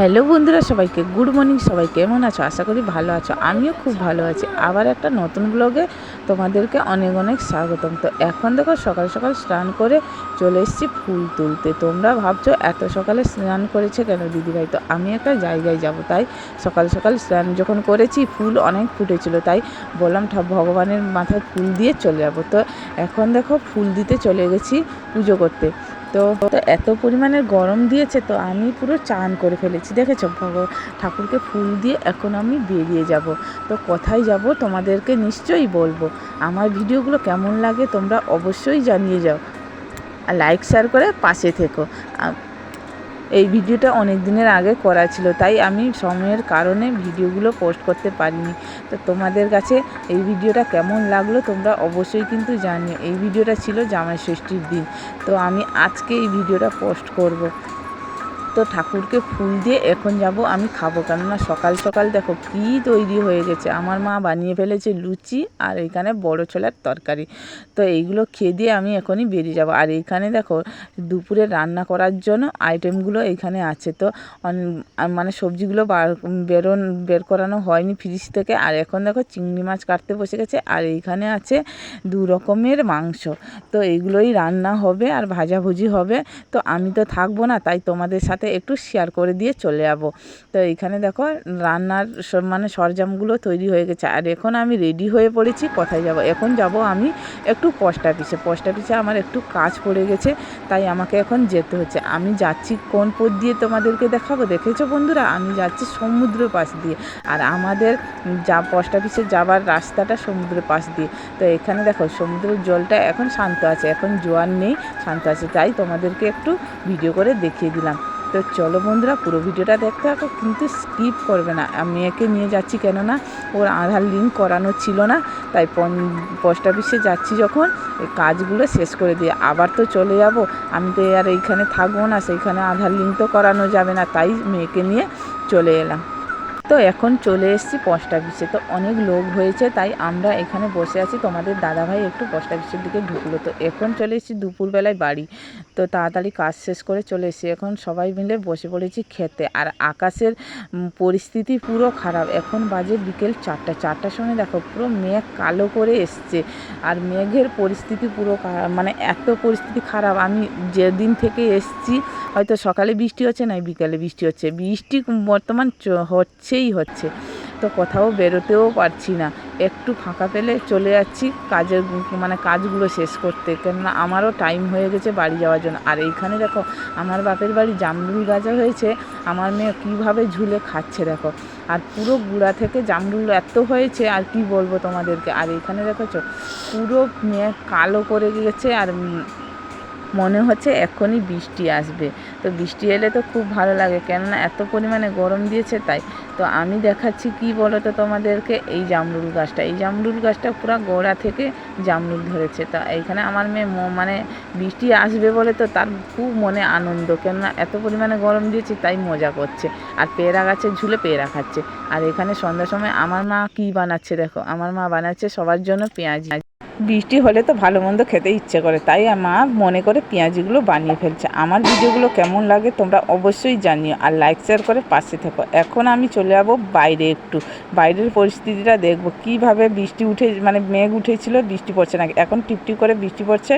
Hello বন্ধুরা সবাইকে, good morning সবাই কেমন আছো? আশা করি ভালো আছো। আমিও খুব ভালো আছি। আবার একটা নতুন ব্লগে তোমাদেরকে অনেক অনেক স্বাগতম। তো এখন দেখো সকাল সকাল স্নান করে চলে এসেছি ফুল তুলতে। তোমরা ভাবছ এত সকালে স্নান করেছে কেন দিদিভাই? তো আমি একটা জায়গায় যাব, তাই সকাল সকাল স্নান যখন করেছি, ফুল অনেক ফুটেছিল, তাই বললাম ঠা ভগবানের মাথায় ফুল দিয়ে চলে যাব। তো এখন দেখো ফুল দিতে চলে গেছি পুজো করতে। তো তো এত পরিমাণে গরম দিয়েছে তো আমি পুরো চান করে ফেলেছি। দেখেছ? ঠাকুরকে ফুল দিয়ে এখন আমি বেরিয়ে যাব। তো কোথায় যাব তোমাদেরকে নিশ্চয়ই বলব। আমার ভিডিওগুলো কেমন লাগে তোমরা অবশ্যই জানিয়ে যাও। আর লাইক শেয়ার করে পাশে থেকো। এই ভিডিওটা অনেক দিনের আগে করা ছিল, তাই আমি সময়ের কারণে ভিডিওগুলো পোস্ট করতে পারিনি। তো তোমাদের কাছে এই ভিডিওটা কেমন লাগল তোমরা অবশ্যই কিন্তু জানিও। এই ভিডিওটা ছিল জামাই ষষ্ঠীর দিন, তো আমি আজকে এই ভিডিওটা পোস্ট করব। তো ঠাকুরকে ফুল দিয়ে এখন যাব আমি খাব। কেননা সকাল সকাল দেখো কী তৈরি হয়ে গেছে। আমার মা বানিয়ে ফেলেছে লুচি আর এইখানে বড় ছোলার তরকারি। তো এইগুলো খেয়ে দিয়ে আমি এখনই বেরিয়ে যাব। আর এইখানে দেখো দুপুরে রান্না করার জন্য আইটেমগুলো এইখানে আছে। তো মানে সবজিগুলো বার, বেরোন, বের করানো হয়নি ফ্রিজ থেকে। আর এখন দেখো চিংড়ি মাছ কাটতে বসে গেছে। আর এইখানে আছে দু রকমের মাংস। তো এইগুলোই রান্না হবে আর ভাজাভুজি হবে। তো আমি তো থাকব না, তাই তোমাদের সাথে একটু শেয়ার করে দিয়ে চলে যাব। তো এইখানে দেখো রান্নার সব মানে সরঞ্জামগুলো তৈরি হয়ে গেছে। আর এখন আমি রেডি হয়ে পড়েছি, কোথায় যাব? এখন যাব আমি একটু পোস্ট অফিসে পোস্ট অফিসে আমার একটু কাজ পড়ে গেছে, তাই আমাকে এখন যেতে হচ্ছে। আমি যাচ্ছি কোন পথ দিয়ে তোমাদেরকে দেখাবো? দেখেছ বন্ধুরা? আমি যাচ্ছি সমুদ্র পাশ দিয়ে। আর আমাদের যা পোস্ট অফিসে যাবার রাস্তাটা সমুদ্রের পাশ দিয়ে। তো এখানে দেখো সমুদ্রের জলটা এখন শান্ত আছে। এখন জোয়ার নেই, শান্ত আছে। তাই তোমাদেরকে একটু ভিডিও করে দেখিয়ে দিলাম। তো চলো বন্ধুরা, পুরো ভিডিওটা দেখতে থাকো, কিন্তু স্কিপ করবে না। মেয়েকে নিয়ে যাচ্ছি কেননা, ওর আধার লিঙ্ক করানো ছিল না, তাই পোস্ট অফিসে যাচ্ছি যখন কাজগুলো শেষ করে দিয়ে। আবার তো চলে যাব, আমি তো আর এইখানে থাকব না, সেইখানে আধার লিঙ্ক তো করানো যাবে না, তাই মেয়েকে নিয়ে চলে এলাম। তো এখন চলে এসেছি পোস্ট অফিসে তো অনেক লোক হয়েছে, তাই আমরা এখানে বসে আছি। তোমাদের দাদাভাই একটু পোস্ট অফিসের দিকে ঢুকলো। তো এখন চলে এসেছি দুপুরবেলায় বাড়ি। তো তাড়াতাড়ি কাজ শেষ করে চলে এসেছি। এখন সবাই মিলে বসে পড়েছি খেতে। আর আকাশের পরিস্থিতি পুরো খারাপ। এখন বাজে বিকেল চারটা। চারটার সময় দেখো, পুরো মেঘ কালো করে এসছে। আর মেঘের পরিস্থিতি পুরো মানে এত পরিস্থিতি খারাপ। আমি যেদিন থেকে এসছি হয়তো সকালে বৃষ্টি হচ্ছে না, বিকালে বৃষ্টি হচ্ছে। বৃষ্টি বর্তমান হচ্ছেই হচ্ছে। তো কোথাও বেরোতেও পারছি না। একটু ফাঁকা পেলে চলে যাচ্ছি, কাজের মানে কাজগুলো শেষ করতে। কেননা আমারও টাইম হয়ে গেছে বাড়ি যাওয়ার জন্য। আর এইখানে দেখো, আমার বাপের বাড়ি জামরুল গাজা হয়েছে। আমার মেয়ে কীভাবে ঝুলে খাচ্ছে দেখো। আর পুরো গুড়া থেকে জামরুল এত হয়েছে, আর কি বলব তোমাদেরকে? আর এইখানে দেখেছ, পুরো মেয়ে কালো করে গেছে, আর মনে হচ্ছে এক্ষুনি বৃষ্টি আসবে। তো বৃষ্টি এলে তো খুব ভালো লাগে, কেননা এত পরিমাণে গরম দিয়েছে তাই। তো আমি দেখাচ্ছি কি বলো তো তোমাদেরকে এই জামরুল গাছটা। এই জামরুল গাছটা পুরো গোড়া থেকে জামরুল ধরেছে। তা এইখানে আমার মেয়ে মানে বৃষ্টি আসবে বলে তো তার খুব মনে আনন্দ, কেননা এত পরিমাণে গরম দিয়েছে তাই মজা করছে। আর পেয়ারা গাছে ঝুলে পেয়ারা খাচ্ছে। আর এখানে সন্ধ্যার সময় আমার মা কি বানাচ্ছে দেখো? আমার মা বানাচ্ছে সবার জন্য পেঁয়াজি। বৃষ্টি হলে তো ভালো মন্দ খেতে ইচ্ছে করে। তাই মা মনে করে পেঁয়াজিগুলো বানিয়ে ফেলছে। আমার ভিডিওগুলো কেমন লাগে তোমরা অবশ্যই জানিও আর লাইক শেয়ার করে পাশে থেকো। এখন আমি চলে যাব বাইরে একটু। বাইরের পরিস্থিতিটা দেখব। কীভাবে বৃষ্টি উঠে মানে মেঘ উঠেছিল, বৃষ্টি পড়ছে না এখন টিপটিপ করে বৃষ্টি পড়ছে।